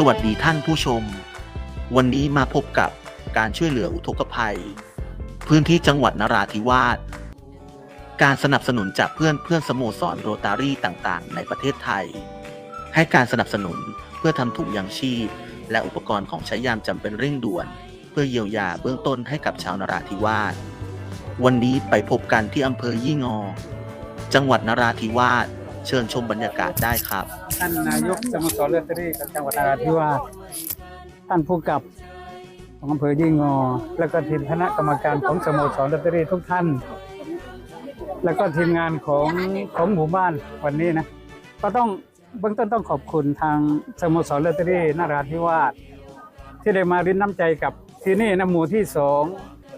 สวัสดีท่านผู้ชม วันนี้มาพบกับการช่วยเหลืออุทกภัย พื้นที่จังหวัดนราธิวาส การสนับสนุนจากเพื่อนเพื่อนสโมสรโรตารี่ต่างๆ ในประเทศไทย ให้การสนับสนุนเพื่อทำถุงยางชีพ และอุปกรณ์ของใช้ยามจำเป็นเร่งด่วน เพื่อเยียวยาเบื้องต้นให้กับชาวนราธิวาส วันนี้ไปพบกันที่อำเภอยี่งอ จังหวัดนราธิวาส เชิญชมบรรยากาศได้ครับ ท่านนายกสโมสรเลือดตอรี่จังหวัดนราธิวาสท่านผู้กับของอำเภอยี่งอ แล้วก็ทีมคณะกรรมการของสโมสรเลือดตอรี่ทุกท่าน แล้วก็ทีมงานของของหมู่บ้านวันนี้นะ ก็ต้องเบื้องต้นต้องขอบคุณทางสโมสรเลือดตอรี่นราธิวาสที่ได้มารินน้ำใจกับที่นี่นะหมู่ที่สอง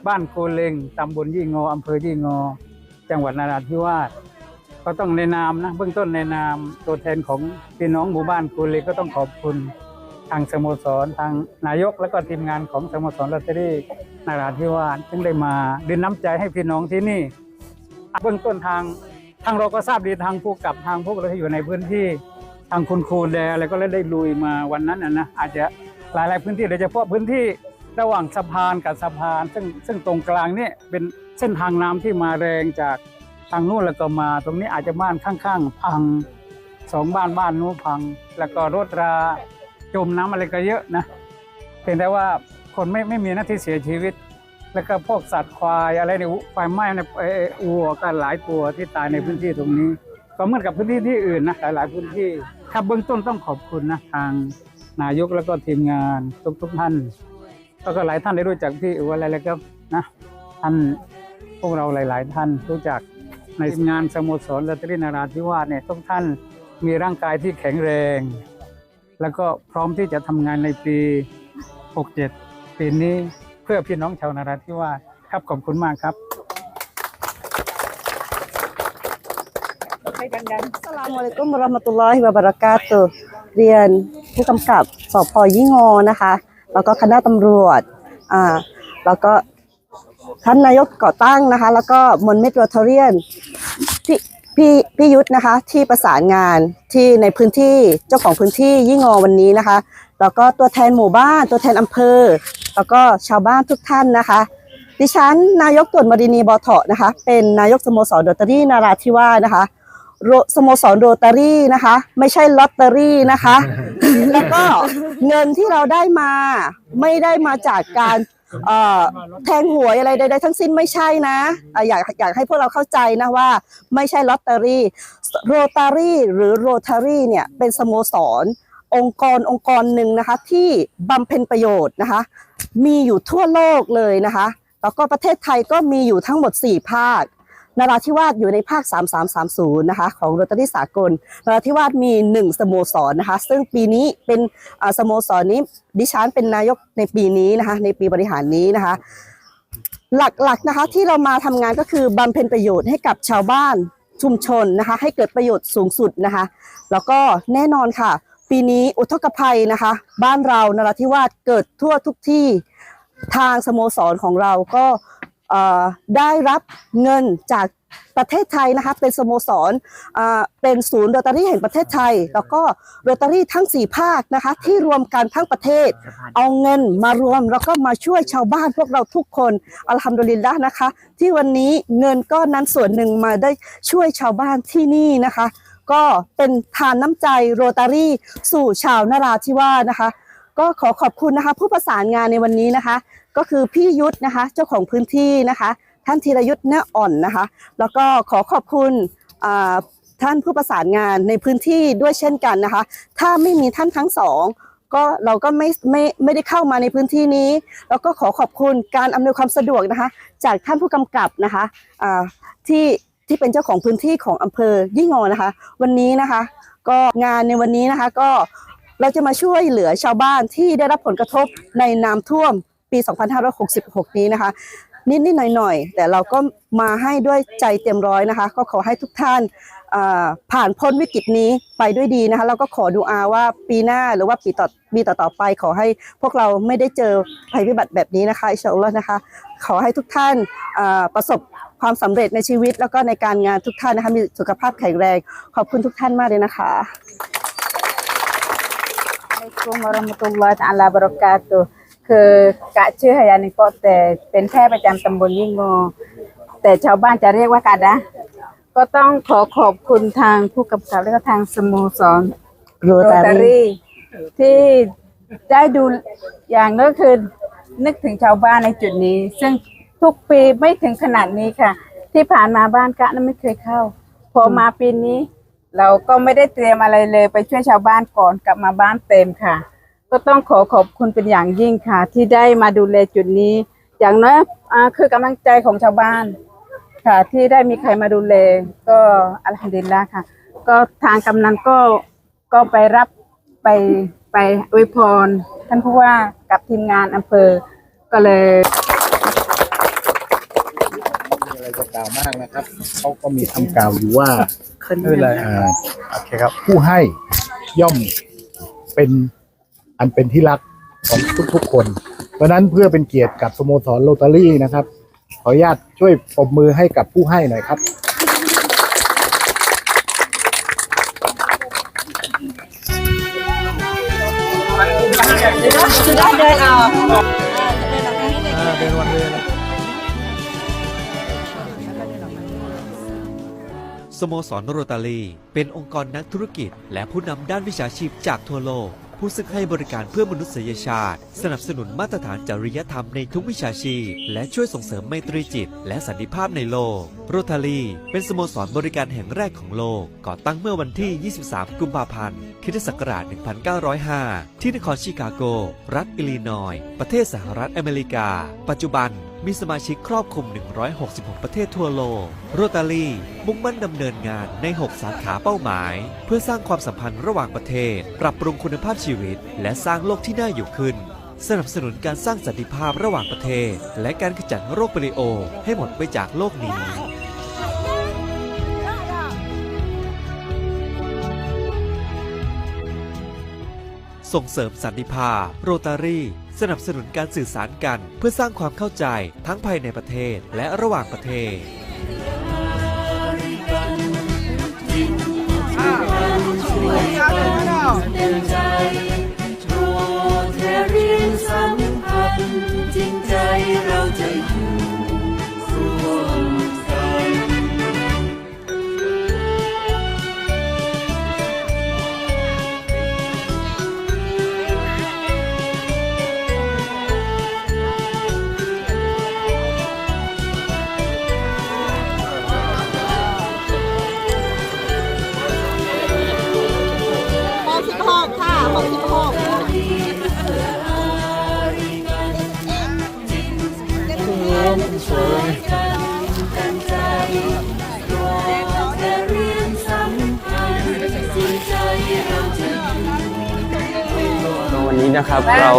บ้านโกเลงตำบลยี่งออำเภอยี่งอ จังหวัดนราธิวาส ก็ต้องในนามนะเบื้องต้นในนามตัวแทนของพี่น้องหมู่บ้านกุลีก็ต้องขอบคุณทางสโมสรทางนายกและก็ทีมงานของสโมสรลอตเตอรี่นาราธิวาสซึ่งได้มาดินน้ำใจให้พี่น้องที่นี่เบื้องต้นทางทางเราก็ทราบดีทางผู้กับทางพวกเราที่อยู่ในพื้นที่ทางคุณครูแดอะไรก็ได้ลุยมาวันนั้นนะอาจจะหลายๆพื้นที่โดยเฉพาะพื้นที่ระหว่างสะพานกับสะพาน ซึ่งซึ่งตรงกลางนี่เป็นเส้นทางน้ำที่มาแรงจาก ทางนู้นแล้วก็มา ตรงนี้อาจจะบ้านข้างๆ พังสองบ้านบ้านนู้นพัง แล้วก็รถราจมน้ำอะไรก็เยอะนะเพียงแต่ว่าคนไม่ไม่มีหน้าที่เสียชีวิต แล้วก็พวกสัตว์ควายอะไรเนี่ยไฟไหม้ในเอ่อวัวก็หลายตัวที่ตายในพื้นที่ตรงนี้ ก็เหมือนกับพื้นที่ที่อื่นนะหลายๆพื้นที่ครับเบื้องต้นต้องขอบคุณนะทางนายกแล้วก็ทีมงานทุกๆท่านแล้วก็หลายท่านได้รู้จักพี่อูอะไรแล้วก็นะท่านพวกเราหลาย ๆ ท่านรู้จัก ในงานสโมสรลอตเตอรี่นาราธิวาสเนี่ยทุกท่านมีร่างกายที่แข็งแรง แล้วก็พร้อมที่จะทำงานในปี 67 ปีนี้เพื่อพี่น้องชาวนาราธิวาสครับขอบคุณมากครับอัสสลามอะลัยกุมราะห์มตุลลอฮิวะบะเราะกาตุเรียนผู้กำกับสอบพอยี่งอนะคะ แล้วก็คณะตำรวจอ่าแล้วก็ ท่านนายกก่อตั้งนะคะ แล้วก็มนเมโทรทเรียนพี่พี่พี่ยุทธนะคะ ที่ประสานงานที่ในพื้นที่เจ้าของพื้นที่ยี่งอวันนี้นะคะ แล้วก็ตัวแทนหมู่บ้าน ตัวแทนอำเภอ แล้วก็ชาวบ้านทุกท่านนะคะ ดิฉันนายกตวนมดินีบอเถาะนะคะ เป็นนายกสโมสรโรตารี่นาราธิวาสนะคะสโมสรโรตารี่นะคะ ไม่ใช่ลอตเตอรี่นะคะ แล้วก็เงินที่เราได้มาไม่ได้มาจากการ แทงหวยอะไรใดๆทั้งสิ้นไม่ใช่นะอะอยากอยากให้พวกเราเข้าใจนะว่า ไม่ใช่ลอตเตอรี่โรตารี่หรือโรตารี่เนี่ยเป็นสโมสร องค์กรองค์กรหนึ่งนะคะ ที่บำเพ็ญประโยชน์นะคะ มีอยู่ทั่วโลกเลยนะคะ แล้วก็ประเทศไทยก็มีอยู่ทั้งหมด 4 ภาค นราธิวาสอยู่ในภาค 3330 นะคะ ของโรตารี่สากลนราธิวาสมี 1 สโมสรนะคะ ซึ่งปีนี้เป็นสโมสรนี้ดิฉันเป็นนายกในปีนี้นะคะ ในปีบริหารนี้นะคะ หลักๆนะคะที่เรามาทำงานก็คือบำเพ็ญประโยชน์ให้กับชาวบ้านชุมชนนะคะ ให้เกิดประโยชน์สูงสุดนะคะ แล้วก็แน่นอนค่ะ ปีนี้อุทกภัยนะคะ บ้านเรานราธิวาสเกิดทั่วทุกที่ทางสโมสรของเราก็ ได้รับเงินจากประเทศไทยนะคะเป็นสโมสรอ่าเป็นศูนย์โรตารี่แห่งประเทศไทย แล้วก็โรตารี่ทั้ง 4 ภาคนะคะที่รวมกันทั้งประเทศ เอาเงินมารวมแล้วก็มาช่วยชาวบ้านพวกเราทุกคนอัลฮัมดุลิลละห์นะคะ ที่วันนี้เงินก้อนนั้นส่วนหนึ่งมาได้ช่วยชาวบ้านที่นี่นะคะ ก็เป็นทานน้ำใจโรตารี่สู่ชาวนราธิวาสนะคะ ก็ขอขอบคุณนะคะ ผู้ประสานงานในวันนี้นะคะ ก็คือพี่ยุทธนะคะ เจ้าของพื้นที่นะคะ ท่านธีรยุทธ์เนื้ออ่อนนะคะ แล้วก็ขอขอบคุณท่านผู้ประสานงานในพื้นที่ด้วยเช่นกันนะคะ ถ้าไม่มีท่านทั้งสองก็เราก็ไม่ไม่ไม่ได้เข้ามาในพื้นที่นี้ แล้วก็ขอขอบคุณการอำนวยความสะดวกนะคะ จากท่านผู้กำกับนะคะอ่าที่ที่เป็นเจ้าของพื้นที่ของอำเภอยี่งอนะคะ วันนี้นะคะ ก็งานในวันนี้นะคะก็เราจะมาช่วยเหลือชาวบ้านที่ได้รับผลกระทบในน้ำท่วม ปี 2566 นี้นะคะ นิดๆหน่อยๆแต่เราก็มาให้ด้วยใจเต็มร้อยนะคะ ก็ขอให้ทุกท่านผ่านพ้นวิกฤตนี้ไปด้วยดีนะคะแล้วก็ขอดูอาว่าปีหน้าหรือว่าปีต่อปีต่อๆไป ขอให้พวกเราไม่ได้เจอภัยพิบัติแบบนี้นะคะอิชาอัลลอฮ์นะคะ ขอให้ทุกท่านประสบความสำเร็จในชีวิต แล้วก็ในการงานทุกท่านนะคะมีสุขภาพแข็งแรง ขอบคุณทุกท่านมากเลยนะคะ Assalamualaikum warahmatullahi taala wabarakatuh คือกะชื่อฮยานิโกะแต่เป็นแพทย์ประจำตำบลยิ่งโงแต่ชาวบ้านจะเรียกว่ากาดะก็ต้องขอขอบคุณทางผู้กำกับและก็ทางสโมสรโรโรตาตารี่รี่ที่ได้ดูอย่างก็คือนึกถึงชาวบ้านในจุดนี้ ซึ่งทุกปีไม่ถึงขนาดนี้ค่ะ ที่ผ่านมาบ้านกะนั้นไม่เคยเข้า พอมาปีนี้ เราก็ไม่ได้เตรียมอะไรเลยไปช่วยชาวบ้านก่อนกลับมาบ้านเต็มค่ะ ก็ต้องขอขอบคุณเป็นอย่างยิ่งค่ะ ที่ได้มาดูแลจุดนี้ อย่างน้อยอ่าคือกำลังใจของชาวบ้าน ค่ะ ที่ได้มีใครมาดูแลก็อัลฮัมดุลิลละค่ะ ก็ทางกำนันก็ก็ไปรับไปไปอวยพร ท่านผู้ว่ากับทีมงานอำเภอก็เลยมีอะไรจะกล่าวมากนะครับเขาก็มีคำกล่าวอยู่ว่าไม่เป็นไรอ่าโอเคครับ ผู้ให้ย่อมเป็น อันเป็นที่รักของทุกๆคน เพราะฉะนั้นเพื่อเป็นเกียรติกับสโมสรโรตารี่นะครับ ขออนุญาตช่วยปรบมือให้กับผู้ให้หน่อยครับสโมสรโรตารีเป็นองค์กรนักธุรกิจ และผู้นำด้านวิชาชีพจากทั่วโลก ผู้ซึ่งให้บริการเพื่อมนุษยชาติ สนับสนุนมาตรฐานจริยธรรมในทุกวิชาชีพ และช่วยส่งเสริมไมตรีจิต และสันติภาพในโลก โรตารีเป็นสโมสรบริการแห่งแรกของโลก ก่อตั้งเมื่อวันที่ 23 กุมภาพันธ์คิศักราช 1905 ที่นครชิคาโก รัฐอิลลินอย ประเทศสหรัฐอเมริกา ปัจจุบัน มีสมาชิกครอบคลุม 166 ประเทศทั่วโลก โรตารีมุ่งมั่นดำเนินงานใน 6 สาขาเป้าหมาย เพื่อสร้างความสัมพันธ์ระหว่างประเทศ ปรับปรุงคุณภาพชีวิต และสร้างโลกที่น่าอยู่ขึ้น สนับสนุนการสร้างสันติภาพระหว่างประเทศ และการขจัดโรคปลิโอ ให้หมดไปจากโลกนี้ส่งเสริมสันติภาพ โรตารี่ สนับสนุนการสื่อสารกัน เพื่อสร้างความเข้าใจทั้งภายในประเทศและระหว่างประเทศวันนี้ นะครับ เรา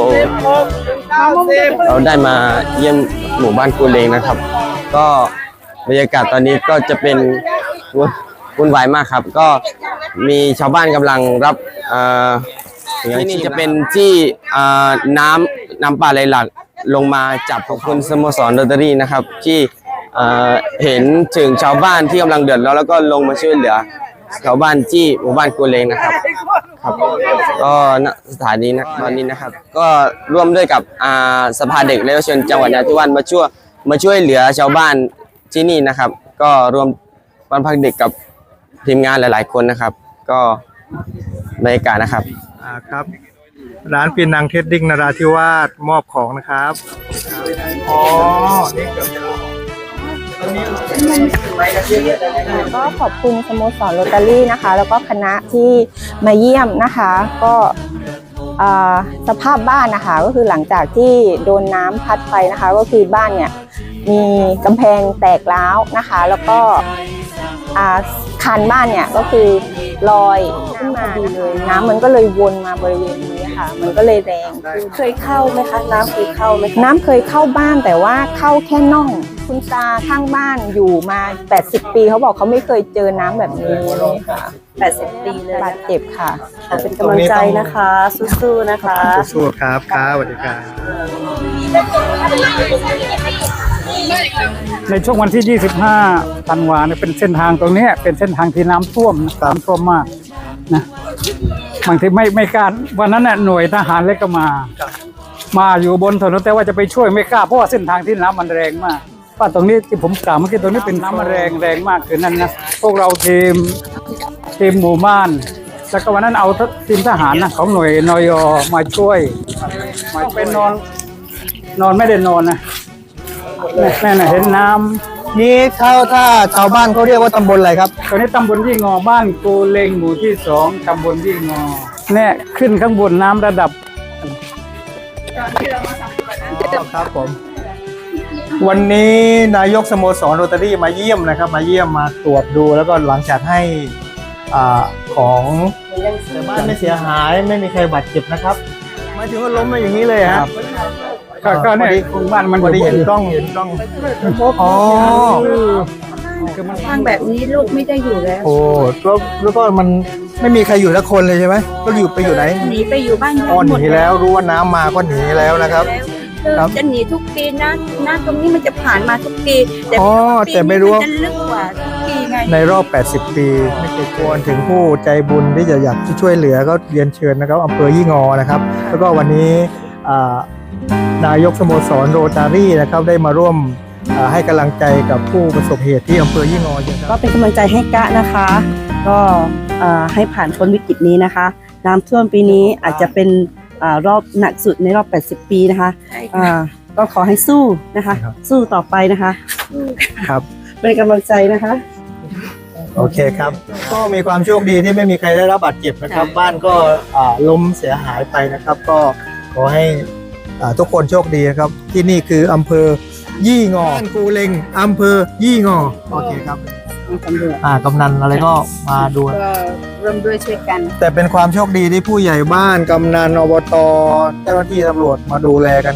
เราได้มาเยี่ยมหมู่บ้านกูเลงนะครับ ก็บรรยากาศตอนนี้ก็จะเป็นวุ่นวายมากครับ ก็มีชาวบ้านกำลังรับเอ่อที่นี่จะเป็นที่น้ำน้ำป่าไหลหลากลงมาจับขอบคุณสโมสรโรตารี่นะครับ ที่เอ่อเห็นถึงชาวบ้านที่กำลังเดือดร้อนแล้วก็ลงมาช่วยเหลือชาวบ้านที่หมู่บ้านกูเลงนะครับ ครับก็ณสถานีนะตอนนี้นะครับ ก็ร่วมด้วยกับอ่าสภาเด็กและเยาวชนจังหวัดนราธิวาสมาช่วยมาช่วยเหลือชาวบ้านที่นี่นะครับ ก็รวมบ้านพักเด็กกับทีมงานหลาย ๆ คนนะครับ ก็บรรยากาศนะครับอ่าครับ ร้านปีนังเทดดิ้งนราธิวาสมอบของนะครับอ๋อนี่เกือบจะรู้ ก็ขอบคุณสโมสรโรตารี่นะคะ แล้วก็คณะที่มาเยี่ยมนะคะ ก็อ่าสภาพบ้านนะคะก็คือหลังจากที่โดนน้ำพัดไปนะคะ ก็คือบ้านเนี่ยมีกำแพงแตกร้าวนะคะ แล้วก็อ่าคานบ้านเนี่ยก็คือลอยขึ้นมาเลยน้ำมันก็เลยวนมาบริเวณนี้ค่ะ มันก็เลยแรงขึ้นเคยเข้าไหมคะ น้ำเคยเข้าไหมคะน้ำเคยเข้าบ้านแต่ว่าเข้าแค่น่อง คุณตาข้างบ้านอยู่มา 80 ปีเขาบอกเขาไม่เคยเจอน้ำแบบนี้เลยค่ะ80 ปีเลยบาดเจ็บค่ะขอเป็นกำลังใจนะคะ สู้ๆนะคะ สู้ๆครับครับสวัสดีครับในช่วงวันที่ 25ธันวาเนี่ยเป็นเส้นทางตรงเนี้ยเป็นเส้นทางที่น้ำท่วมนะน้ำท่วมมากนะบางทีไม่ไม่กล้าวันนั้นน่ะหน่วยทหารเล็กก็มา มาอยู่บนถนนแต่ว่าจะไปช่วยไม่กล้าเพราะว่าเส้นทางที่น้ำมันแรงมาก ว่าตรงนี้ที่ผมกล่าวเมื่อกี้ตรงนี้เป็นน้ำมันแรงแรงมากคือนั้นนะพวกเราทีมทีมหมู่บ้าน แล้วก็วันนั้นเอาทีมทหารนะของหน่วยนอยมาช่วยมาเป็นนอน นอนไม่ได้นอนนะแม่น่ะเห็นน้ำนี่เขาถ้าชาวบ้านเขาเรียกว่าตำบลอะไรครับตอนนี้ตำบลยี่งอบ้านกูเลงหมู่ที่สองตำบลยี่งอเนี่ยขึ้นข้างบนน้ำระดับครับผม วันนี้นายกสโมสรโรตารี่มาเยี่ยมนะครับ มาเยี่ยมมาตรวจดูแล้วก็หลังจากให้อ่าของแต่บ้านไม่เสียหายไม่มีใครบาดเจ็บนะครับหมายถึงว่าล้มมาอย่างนี้เลยฮะก็ก็เนี่ยโครงบ้านมันพอดีเห็นกล้องเห็นกล้องอ๋อคือมันทางแบบนี้ลูกไม่ได้อยู่แล้วโอ้แล้วแล้วก็มันไม่มีใครอยู่สักคนเลยใช่ไหมก็อยู่ไปอยู่ไหนหนีไปอยู่บ้านญาอ๋อติหหมดนีแล้วรู้ว่าน้ำมาก็หนีแล้วนะครับคือ ครับจะหนีทุกปีนะน้ำตรงนี้มันจะผ่านมาทุกปี แต่อ๋อปีแต่ไม่รู้นี้ว่านจะลึกกว่าทุกปีไงในรอบ 80 ปีไม่เคยชวนถึงผู้ใจบุญที่จะอยากจะช่วยเหลือก็เรียนเชิญนะครับอำเภอยี่งอนะครับ แล้วก็วันนี้อ่านายกสโมสรโรตารี่นะครับได้มาร่วมอ่าให้กำลังใจกับผู้ประสบเหตุที่อำเภอยี่งอนะคก็รับเป็นกำลังใจให้กะนะคะ ก็เอ่อให้ผ่านพ้นวิกฤตนี้นะคะ น้ำท่วมปีนี้อาจจะเป็นเอ่อ รอบหนักสุดในรอบ 80 ปีนะคะอ่าก็ขอให้สู้นะคะ สู้ต่อไปนะคะครับเป็นกำลังใจนะคะ โอเคครับ ก็มีความโชคดีที่ไม่มีใครได้รับบาดเจ็บนะครับ บ้านก็อ่าล้มเสียหายไปนะครับ ก็ขอให้อ่าทุกคนโชคดีนะครับ ที่นี่คืออำเภอยี่งอบ้านกูเลงอำเภอยี่งอโอเคครับ อ่ากำนันอะไรก็มาดูก็ร่วมด้วยช่วยกัน แต่เป็นความโชคดีที่ผู้ใหญ่บ้านกำนันอบตเจ้าหน้าที่ตำรวจมาดูแลกัน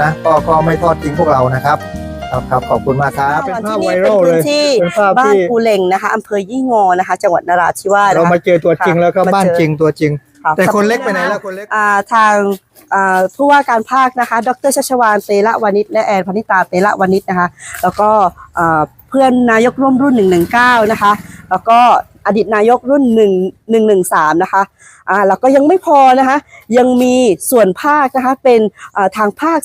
นะก็ก็ไม่ทอดทิ้งพวกเรานะครับครับครับขอบคุณมากครับเป็นภาพไวที่นี่รัลเป็นเลพื้ยนที่เป็นภาพบ้านที่กูเหล่งนะคะอำเภอยี่งอนะคะ จังหวัดนราธิวาสเรานะคะมาเจอตัวจริงแล้วครับมาเจอบ้านจริงตัวจริงค่ะแต่คนเล็กไปไหนแล้วคนเล็กอ่าทางอ่าผู้ว่าการภาคนะคะ ดรชัชวานเตละวานิชและแอนพนิตาเตละวานิชนะคะ แล้วก็อ่า เพื่อนนายกร่วมรุ่น 119 นะคะ แล้วก็อดีตนายกรุ่น 1 113 นะคะอ่าแล้วก็ยังไม่พอนะคะ ยังมีส่วนภาคนะคะเป็นอ่าทางภาค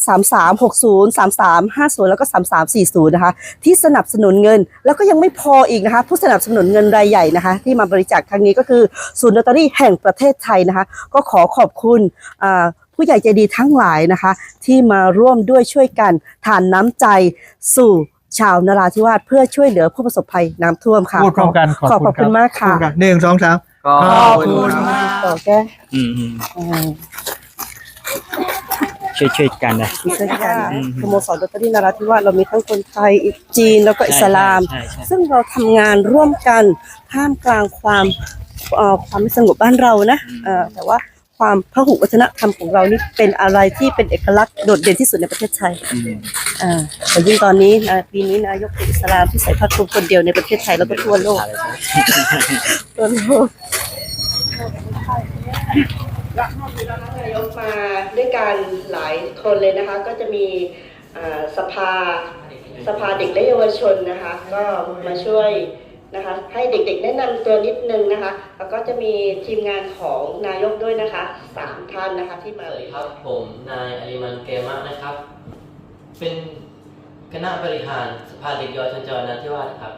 3360 3350 แล้วก็ 3340 นะคะ ที่สนับสนุนเงิน แล้วก็ยังไม่พออีกนะคะ ผู้สนับสนุนเงินรายใหญ่นะคะ ที่มาบริจาคครั้งนี้ก็คือศูนย์ลอตเตอรี่แห่งประเทศไทยนะคะ ก็ขอขอบคุณอ่าผู้ใหญ่ใจดีทั้งหลายนะคะ ที่มาร่วมด้วยช่วยกันทานน้ำใจสู่ ชาวนราธิวาสเพื่อช่วยเหลือผู้ประสบภัยน้ำท่วมค่ะพูดพร้อมกันขอบขอบคุณมากค่ะพูดกันหนึ่งสองสาม ก็ขอบคุณ มากต่อแก้อืมอืมอ่าช่วยช่วยกันนะช่วยกันสโมสรลอตเตอรี่นราธิวาสเรามีทั้งคนไทยจีนแล้วก็อิสลาม ใช่ใช่ใช่ ซึ่งเราทำงานร่วมกันท่ามกลางความเอ่อความไม่สงบบ้านเรานะเอ่อแต่ว่า ความพหุวัฒนธรรมของเรานี่เป็นอะไรที่เป็นเอกลักษณ์โดดเด่นที่สุดในประเทศไทยอ่าแต่ยิ่งตอนนี้นะปีนี้นายกเป็นอิสลามที่ใส่ผ้าคลุมคนเดียวในประเทศไทยแล้วก็ทั่วโลกทั่วโลกนายกมาด้วยกันหลายคนเลยนะคะ ก็จะมีอ่าสภาสภาเด็กและเยาวชนนะคะ ก็มาช่วย นะคะให้เด็กๆแนะนำตัวนิดนึงนะคะ แล้วก็จะมีทีมงานของนายกด้วยนะคะสามท่านนะคะที่มาสวัสดีครับผมนายอลิมันเกมะนะครับ เป็นคณะบริหารสภาเด็กเยาวชนจังหวัดนราธิวาสครับ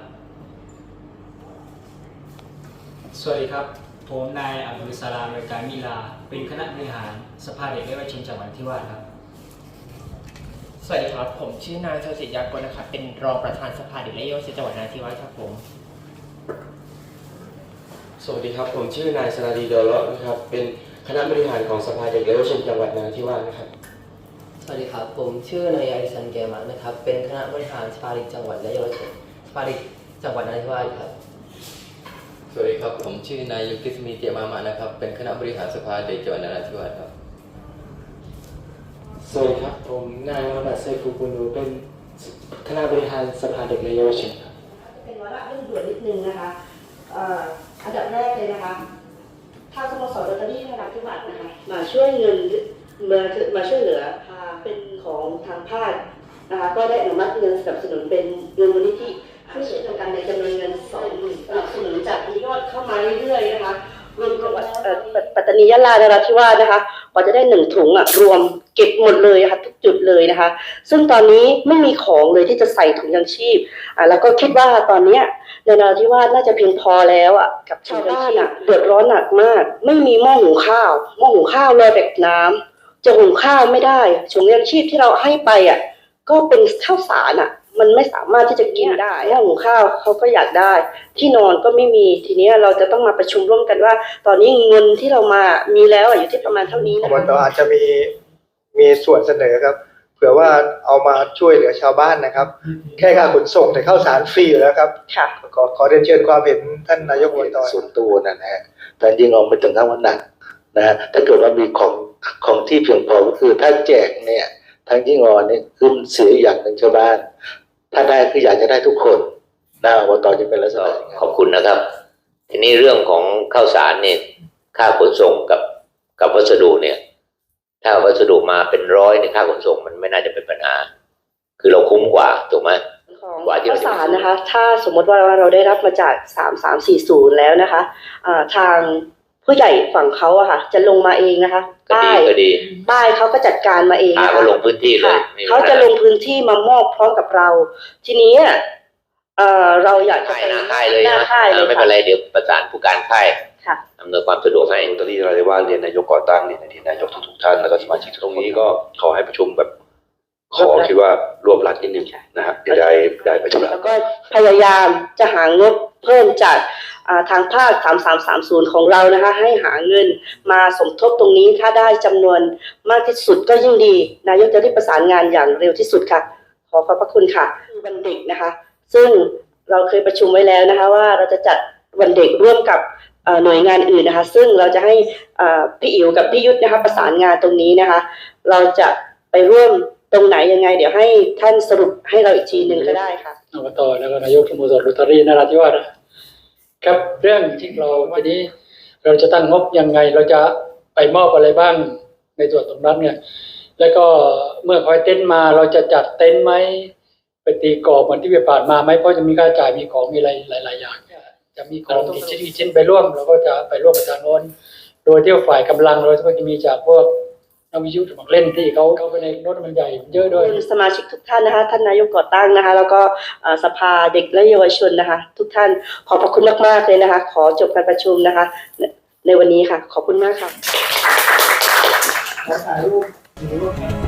สวัสดีครับ ผมนายอับดุลสลามรายการมีลา เป็นคณะบริหารสภาเด็กและเยาวชนจังหวัดที่ว่าสครับสวัสดีครับ ผมชื่อนายสศิษยากรนะครับ เป็นรองประธานสภาเด็กและเยาวชนจังหวัดนราธิวาสครับผม สวัสดีครับ ผมชื่อนายสราดีดอลเลาะนะครับ เป็นคณะบริหารของสภาเด็กและเยาวชนจังหวัดนราธิวาสนะครับ สวัสดีครับ ผมชื่อนายอลิซันเกมะนะครับ เป็นคณะบริหารสภาเด็กจังหวัดและเยาวชนสภาเด็กจังหวัดนราธิวาสครับ สวัสดีครับ ผมชื่อนายยุกิสมีเตียมามะนะครับ เป็นคณะบริหารสภาเด็กจังหวัดนราธิวาสครับ สวัสดีครับ ผมนายมนัสเซฟูกุนูเป็นคณะบริหารสภาเด็กและเยาวชนครับ เป็นวาระเร่งด่วนนิดนึงนะคะเอันดับแรกเลยนะคะทางสโมสรลอตเตอรี่นราธิวาสนะคะมาช่วยเงินมามาช่วยเหลือพาเป็นของทางภาคนะคะก็ได้อนุมัติเงินสนับสนุนเป็นเงินมูลนิธิเพื่อช่วยการในจำนวนเงินสองหมื่นสนับสนุนจากยอดเข้ามาเรื่อยๆนะคะรวมจังหวัดปัตปัตตานียะลานราธิวาสนะคะกว่าจะได้หนึ่งถุงอะรวมเก็บหมดเลยค่ะทุกจุดเลยนะคะ ซึ่งตอนนี้ไม่มีของเลยที่จะใส่ถุงยังชีพอะแล้วก็คิดว่าตอนเนี้ย ในนราธิวาสน่าจะเพียงพอแล้วอะกับชาวบ้านอะเดือดร้อนหนักมาก ไม่มีหม้อหุงข้าวหม้อหุงข้าวลอยแบบน้ำจะหุงข้าวไม่ได้ถุงยังชีพที่เราให้ไปอะก็เป็นข้าวสารอะ มันไม่สามารถที่จะกินได้หม้อหุงข้าวเขาก็อยากได้ ที่นอนก็ไม่มีทีเนี้ยเราจะต้องมาประชุมร่วมกันว่า ตอนนี้เงินที่เรามามีแล้วอะอยู่ที่ประมาณเท่านี้อนะบคะตอาจจะมีมีส่วนเสนอครับ เผื่อว่าเอามาช่วยเหลือชาวบ้านนะครับ แค่ค่าขนส่งแต่ข้าวสารฟรีอยู่แล้วครับค่ะขอขอเรียนเชิญความเห็นท่านนายกอบตส่วนตัวนะนะฮะแต่ยิ่งเอาไปถึงขั้นว่าหนักนะฮะถ้าเกิดว่ามีของของที่เพียงพอก็คือถ้าแจกเนี่ยทั้งยิ่งออนเนี่ยคือมันเสียอย่างหนึ่งชาวบ้าน ถ้าได้คืออยากจะได้ทุกคนนะอบตจะเป็นลักษณะอย่างนั้นขอบคุณนะครับ ทีนี้เรื่องของข้าวสารเนี่ยค่าขนส่งกับกับวัสดุเนี่ย ถ้าวัสดุมาเป็นร้อยในยค่าขนส่งมันไม่น่าจะเป็นปัญหา คือเราคุ้มกว่าถูกไหมของกว่าที่ข้าเราวจะสารนะคะ ถ้าสมมติว่าเราได้รับมาจากสามสามสี่ศูนย์แล้วนะคะอ่าทางผู้ใหญ่ฝั่งเขาอะค่ะ จะลงมาเองนะคะก็ดีป้ายก็ดีป้ายเขาก็จัดการมาเองพานะเขาคะลงพื้นที่เลยค่ะไม่มีเขาจะปัญหลงพื้นที่มามอบพร้อมกับเรา ทีนี้อะเอ่อเราอยากจะค่ายไปหน้าค่ายเลยหน้านะค่ายเลเออยไม่ค่ะเป็นไรเดี๋ยวประสานผู้การค่ายค่ะ อำนวยความสะดวกให้ตอนนี้เราได้ว่าเรียนนายกก่อตั้งเรียนอดีตนายกทุกๆท่านแล้วก็สมาชิกตรงนี้ก็ขอให้ประชุมแบบขอคิดว่ารวบรัดนิดนึงนะฮะจะได้ได้ประชุมแล้วก็พยายามจะหางบเพิ่มจากอ่าทางภาค 3330 ของเรานะคะ ให้หาเงินมาสมทบตรงนี้ถ้าได้จำนวนมากที่สุดก็ยิ่งดี นายกจะรีบประสานงานอย่างเร็วที่สุดค่ะ ขอขอบพระคุณค่ะ วันเด็กนะคะ ซึ่งเราเคยประชุมไว้แล้วนะคะ ว่าเราจะจัดวันเด็กร่วมกับเอ่อ หน่วยงานอื่นนะคะ ซึ่งเราจะให้พี่อิ๋วกับพี่ยุทธนะคะประสานงานตรงนี้นะคะ เราจะไปร่วมตรงไหนยังไง เดี๋ยวให้ท่านสรุปให้เราอีกทีหนึ่งก็ได้ค่ะอบตแล้วก็นายกสโมสรโรตารีนราธิวาสนะครับเรื่องที่เราวันนี้เราจะตั้งงบยังไงเราจะไปมอบอะไรบ้างในส่วนตรงนั้นเนี่ยแล้วก็เมื่อคอยเต้นมาเราจะจัดเต็นไหมไปตีกรอบเหมือนที่ผ่านมาไหมเพราะจะมีค่าจ่ายมีของมีอะไรหลาย ๆ อย่าง จะมีของอีกชิ้นอีกชิ้นไปร่วมเราก็จะไปร่วมกับทางโน้น โดยที่ว่าฝ่ายกำลังเราก็จะมีจากพวกนักวิทยุสมัครเล่นที่เขาเขาไปในโน้ตมันใหญ่เยอะด้วยคุณสมาชิกทุกท่านนะคะท่านนายกก่อตั้งนะคะ แล้วก็เอ่อสภาเด็กและเยาวชนนะคะ ทุกท่านขอบพระคุณมากๆเลยนะคะ ขอจบการประชุมนะคะ ในในวันนี้ค่ะ ขอบคุณมากค่ะถ่ายรูป